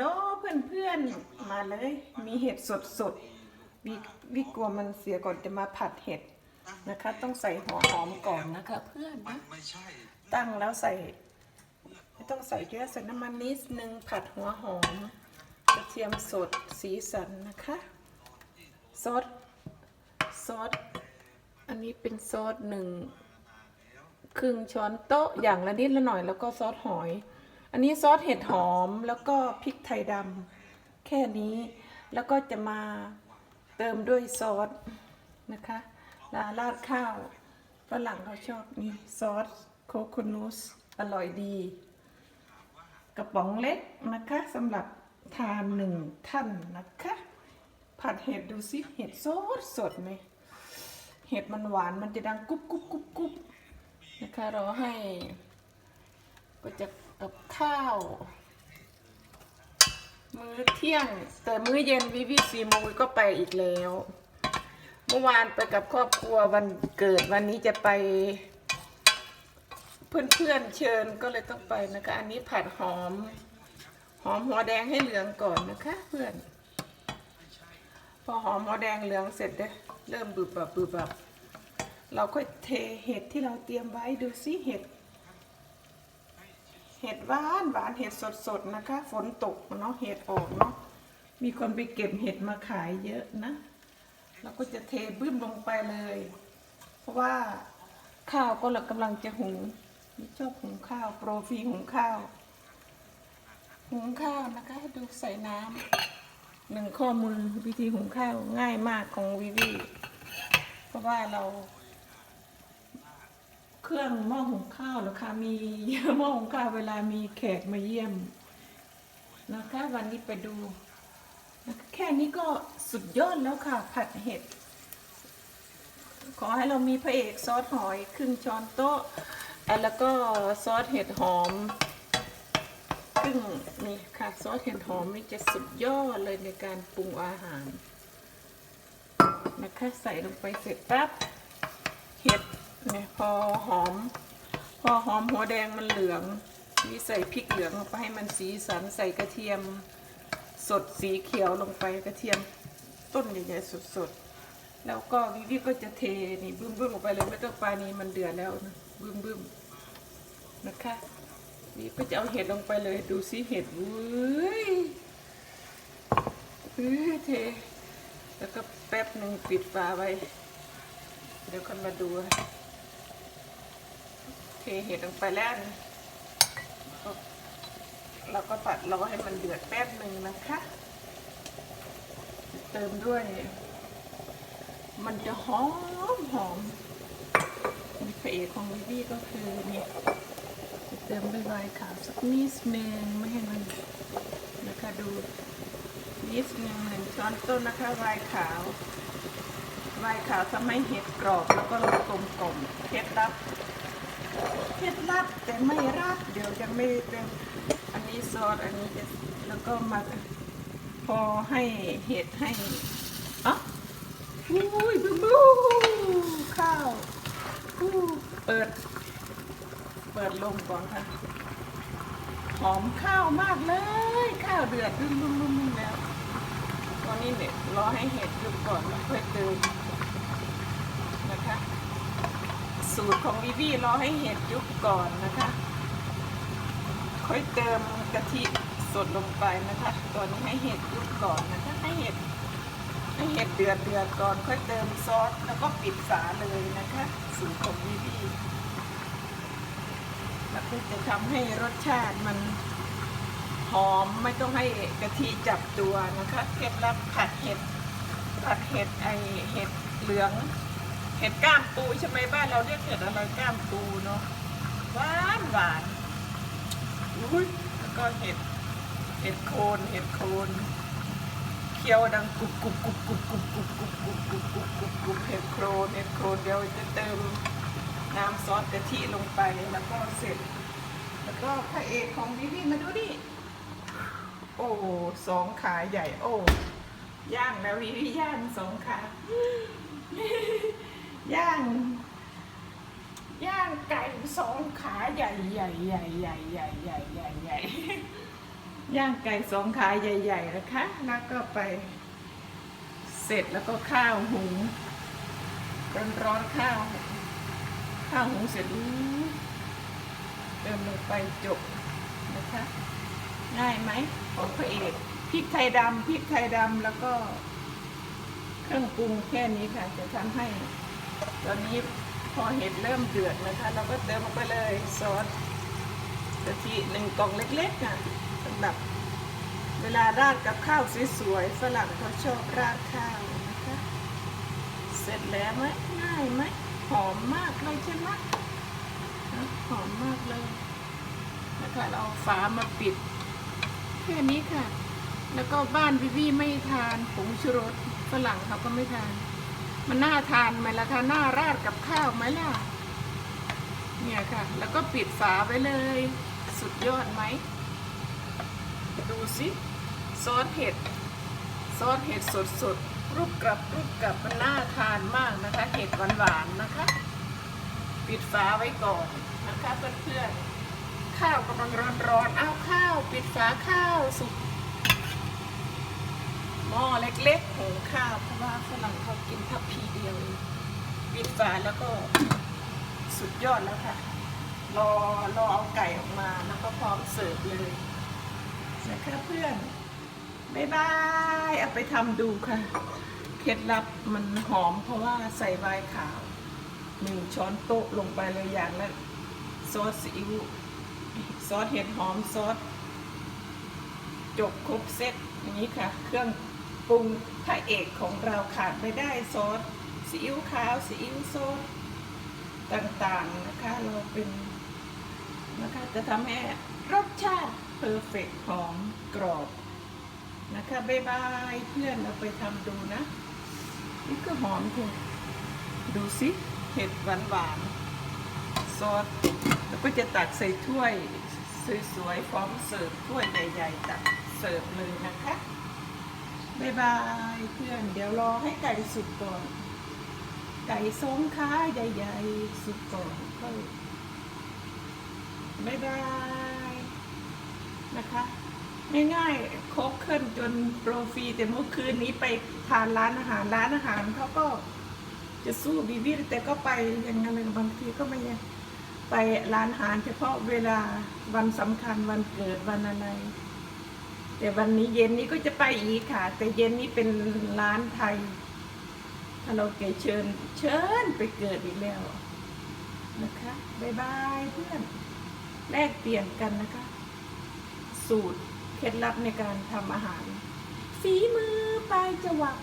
ลเพื่อนเพื่อนๆมาเลย มีเห็ดสดสดๆวิวิกลัวมันเสียก่อนจะมาผัดเห็ดนะคะ ต้องใส่หัวหอมก่อนนะคะ เพื่อนนะตั้งแล้วใส่ไม่ต้องใส่เยอะใส่น้ำมันนิดนึงผัดหัวหอมกระเทียมสดสีสันนะคะซอสซอสอันนี้เป็นซอสหนึ่งครึ่งช้อนโต๊ะอย่างละนิดละหน่อย แล้วก็ซอสหอย อันนี้ซอสเห็ดหอมแล้วก็พริกไทยดำแค่นี้ แล้วก็จะมาเติมด้วยซอสนะคะลาราดข้าวฝรั่งเขาชอบนี่ซอสโคคุนุสอร่อยดี กระป๋องเล็กนะคะสำหรับทานหนึ่งท่านนะคะ ผัดเห็ดดูสิเห็ดสดสดไหมเห็ดมันหวานมันจะดังกุ๊บกุ๊บกุ๊บกุ๊บนะคะราให้ก็จะ กับข้าว มื้อเที่ยง แต่มื้อเย็นวิวิซีโมงก็ไปอีกแล้ว เมื่อวานไปกับครอบครัววันเกิดวันนี้จะไป เพื่อนๆเชิญก็เลยต้องไปนะคะ อันนี้ผัดหอม หอมหัวแดงให้เหลืองก่อนนะคะ เพื่อน พอหอมหัวแดงเหลืองเสร็จเด้เริ่มบึบบบบึบบับเราก็เทเห็ดที่เราเตรียมไว้ดูสิเห็ด ห็ดหวานหวานเห็ดสดสดๆนะคะ ฝนตกเนาะเห็ดออกเนาะมีคนไปเก็บเห็ดมาขายเยอะนะเราก็จะเทบึ้มลงไปเลย เพราะว่าข้าวก็เรากำลังจะหุงนี่ชอบหุงข้าว โปรฟีหุงข้าว หุงข้าวนะคะ ดูใส่น้ำหนึ่งข้อมือวิธีหุงข้าวง่ายมากของวิวีเพราะว่าเรา เครื่องหม้อหุงข้าวหรอคะมีหม้อหุงข้าวเวลามีแขกมาเยี่ยมนะคะ วันนี้ไปดูนะคะแค่นี้ก็สุดยอดแล้วค่ะ ผัดเห็ด ขอให้เรามีพระเอกซอสหอยครึ่งช้อนโต๊ะ แล้วก็ซอสเห็ดหอมครึ่งนี่ค่ะซอสเห็ดหอมนี่จะสุดยอดเลยในการปรุงอาหาร นะคะใส่ลงไปเสร็จปั๊บเห็ด นี่ยพอหอม พอหอมหัวแดงมันเหลืองนี่ใส่พริกเหลืองลงไปให้มันสีสันใส่กระเทียม สดสีเขียวลงไปกระเทียมต้นใหญ่ๆสดๆ แล้วก็วิวิก็จะเทนี่บึ้มบึ้มลงไปเลยไม่ต้องปลานี้มันเดือดแล้วนะบึ้มบึ้มนะคะวิก็จะเอาเห็ดลงไปเลยดูสิเห็ดเว้ยเอ้ยเท แล้วก็แป๊บหนึ่งปิดฝาไว้ เดี๋ยวคนมาดู ทเห็ดลงไปแล้วเราก็ตัดรอให้มันเดือดแป๊บหนึ่งนะคะ เติมด้วย มันจะหอมหอมมีพระเอกของวิวี่ก็คือเนี่ยเติมด้วยขาวสักนิดนึงไม่ให้มันนะคะดูนิดนึงหนึ่งช้อนต้นนะคะไวน์ขาวไวน์ขาวทำให้เห็ดกรอบแล้วก็กลมกล่อมเคล็ดลับ เคล็ดลับแต่ไม่รัดเดี๋ยวยังไม่เติมอันนี้ซอสอันนี้จะแล้วก็มาพอให้เห็ดให้อะอุ้ยบูบูข้าวอู้เปิด เปิดลมก่อนค่ะ หอมข้าวมากเลย ข้าวเดือดรุ่มรุ่มรุ่มรุ่มแล้วตอนนี้เนี่ยรอให้เห็ดยุบก่อนแล้วค่อยเติมนะคะ สูตรของวิวีรอให้เห็ดยุบก่อนนะคะ ค่อยเติมกะทิสดลงไปนะคะ ตอนนี้ให้เห็ดยุบก่อนนะคะให้เห็ดให้เห็ดเดือดเดือดก่อน ค่อยเติมซอสแล้วก็ปิดฝาเลยนะคะ สูตรของวิวีแล้วก็จะทำให้รสชาติมันหอมไม่ต้องให้กะทิจับตัวนะคะเคล็ดลับผัดเห็ดผัดเห็ดไอเห็ดเหลือง เห็ดก้ามปูใช่ไหมบ้านเราเรียกเห็ดอะไรก้ามปูเนาะหวานหวานอุ้ยแล้วก็เห็ดเห็ดโคนเห็ดโคนเคี้ยวดังกรุบกรุบกรุบกรุบกรุบกรุบกรุบกรุบกรุบกรุบกรุบกรุบเห็ดโคนเห็ดโคนเดี๋ยวจะเติมน้ำซอสกะทิลงไปแล้วก็เสร็จ แล้วก็พระเอกของวิวีมาดูดิโอ้สองขาใหญ่ โอ้ย่างแล้ววิวีย่างสองขา ย่างย่างไก่สองขาใหญ่ใหญ่ใหญ่ใหญ่ใหญ่ใหญ่ใหญ่ใหญ่ย่างไก่สองขาใหญ่ๆนะคะ แล้วก็ไป เสร็จแล้วก็ข้าวหุงร้อนๆข้าว ข้าวหุงเสร็จเติมลงไปจบนะคะง่ายไหมของพระเอกพริกไทยดำพริกไทยดำแล้วก็ เครื่องปรุงแค่นี้ค่ะ จะทำให้ ตอนนี้พอเห็ดเริ่มเดือดนะคะ เราก็เติมลงไปเลยซอสกะทิหนึ่งกล่องเล็กๆค่ะสำหรับเวลาราดกับข้าวสวยๆฝรั่งเขาชอบราดข้าวนะคะ เสร็จแล้วไหมง่ายไหมหอมมากเลยใช่ไหมหอมมากเลยนะคะเราเอาฝามาปิดแค่นี้ค่ะ แล้วก็บ้านวิวีไม่ทานผงชูรสฝรั่งเขาก็ไม่ทาน มันน่าทานไหมล่ะคะน่าราดกับข้าวไหมล่ะ เนี่ยค่ะ แล้วก็ปิดฝาไว้เลย สุดยอดไหม ดูสิซอสเห็ด ซอสเห็ดสดสดๆรูปกรับรูปกรับมันน่าทานมากนะคะ เห็ดหวานๆนะคะ ปิดฝาไว้ก่อนนะคะเพื่อนๆข้าวกำลังร้อนๆเอาข้าว ปิดฝาข้าวสุก หม้อเล็กๆหุงข้าวเพราะว่าฝรั่งเขากินทัพพีเดียวเองปิดฝาแล้วก็สุดยอดแล้วค่ะ รอรอเอาไก่ออกมาแล้วก็พร้อมเสิร์ฟเลยนะคะเพื่อนบายบายเอาไปทำดูค่ะ เคล็ดลับมันหอมเพราะว่าใส่ไวน์ขาวหนึ่งช้อนโต๊ะลงไปเลยอย่างละซอสซีอิ๊วซอสเห็ดหอมซอสจบครบเซตอย่างนี้ค่ะ เครื่อง ปรุงพระเอกของเราขาดไม่ได้ซอสซีอิ๊วขาวซีอิ๊วซอสต่างๆนะคะเราเป็นนะคะจะทำให้รสชาติเพอร์เฟกหอมกรอบนะคะบายบายเพื่อนเราไปทำดูนะ นี่ก็หอมเถอะดูสิเห็ดหวานหวานๆซอสแล้วก็จะตักใส่ถ้วยสวยๆพร้อมเสิร์ฟถ้วยใหญ่ๆตักเสิร์ฟเลยนะคะ บายบายเพื่อน เดี๋ยวรอให้ไก่สุกก่อน ไก่สองขาใหญ่ๆ สุกก่อนก็บายบายนะคะง่ายๆครบขึ้นจนโปรฟรีแต่เมื่อคืนนี้ไปทานร้านอาหารร้านอาหารเขาก็จะสู้บีบีแต่ก็ไปอย่างนั้นเลยบางทีก็ไม่ยังไปร้านอาหารเฉพาะเวลาวันสำคัญวันเกิดวันอะไร แต่วันนี้เย็นนี้ก็จะไปอีกค่ะ แต่เย็นนี้เป็นร้านไทยถ้าเราเกเชิญ เชิญไปเกิดอีกแล้วนะคะบายบายเพื่อน แลกเปลี่ยนกันนะคะ สูตรเคล็ดลับในการทำอาหาร ฝีมือปลายจวัก